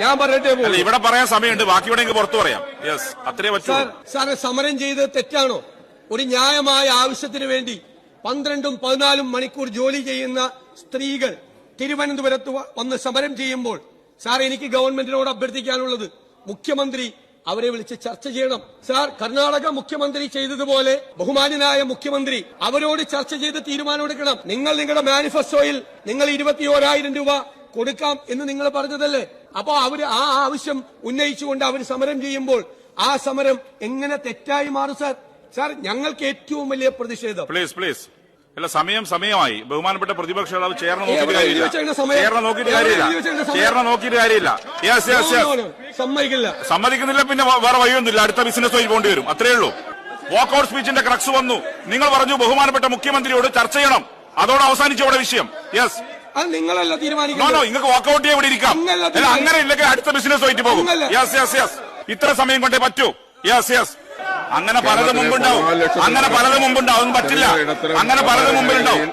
ഞാൻ പറയട്ടെ അല്ല ഇവിടെ പറയാൻ സമയമുണ്ട്. ബാക്കി ഇവിടെ പുറത്തു പറയാം. യെസ് അത്രേ പറ്റൂ സാർ സാറെ സമരം ചെയ്ത് തെറ്റാണോ? ഒരു ന്യായമായ ആവശ്യത്തിന് വേണ്ടി പന്ത്രണ്ടും പതിനാലും മണിക്കൂർ ജോലി ചെയ്യുന്ന സ്ത്രീകൾ തിരുവനന്തപുരത്ത് വ- വന്ന് സമരം ചെയ്യുമ്പോൾ സാർ എനിക്ക് ഗവൺമെന്റിനോട് അഭ്യർത്ഥിക്കാനുള്ളത് മുഖ്യമന്ത്രി അവരെ വിളിച്ച് ചർച്ച ചെയ്യണം. സാർ കർണാടക മുഖ്യമന്ത്രി ചെയ്തതുപോലെ ബഹുമാനായ മുഖ്യമന്ത്രി അവരോട് ചർച്ച ചെയ്ത് തീരുമാനമെടുക്കണം. നിങ്ങൾ നിങ്ങളുടെ മാനിഫെസ്റ്റോയിൽ നിങ്ങൾ ഇരുപത്തിയോരായിരം രൂപ കൊടുക്കാം എന്ന് നിങ്ങൾ പറഞ്ഞതല്ലേ? അപ്പോ അവർ ആ ആവശ്യം ഉന്നയിച്ചുകൊണ്ട് അവർ സമരം ചെയ്യുമ്പോൾ ആ സമരം എങ്ങനെ തെറ്റായി മാറും സാർ? സാർ ഞങ്ങൾക്ക് ഏറ്റവും വലിയ പ്രതിഷേധം. പ്ലീസ് പ്ലീസ് അല്ല സമയം സമയമായി. ബഹുമാനപ്പെട്ട പ്രതിപക്ഷ നേതാവ് ചേർന്ന് നോക്കിയിട്ട് കാര്യമില്ല? ചേർന്ന് നോക്കിയിട്ട് കാര്യമില്ല? ചേർന്ന് നോക്കിയിട്ട് യെസ് യെസ്. സമ്മതിക്കില്ല. സമ്മതിക്കുന്നില്ല പിന്നെ വേറെ വഴിയൊന്നുമില്ല. അടുത്ത ബിസിനസ് വഴി പോകേണ്ടി വരും. അത്രേ ഉള്ളൂ. വാക്കൌട്ട് സ്പീച്ചിന്റെ ക്രക്സ് വന്നു. നിങ്ങൾ പറഞ്ഞു ബഹുമാനപ്പെട്ട മുഖ്യമന്ത്രിയോട് ചർച്ച ചെയ്യണം. അതോടെ അവസാനിച്ചു അവിടെ വിഷയം. യെസ് അത് നിങ്ങളല്ല നോ നോ തീരുമാനിക്കുന്നത് നിങ്ങൾക്ക് വാക്കൌട്ട് ചെയ്യാൻ ഇവിടെ ഇരിക്കാം. അല്ല, അങ്ങനെ ഇല്ലെങ്കിൽ അടുത്ത ബിസിനസ് പോകും. യെസ് യെസ് യെസ് ഇത്ര സമയം കൊണ്ടേ പറ്റൂ. യെസ് യെസ് അങ്ങനെ പലതും മുമ്പുണ്ടാവും. അങ്ങനെ പലതും മുമ്പുണ്ടാവും. പറ്റില്ല. അങ്ങനെ പലതും മുമ്പിലുണ്ടാവും.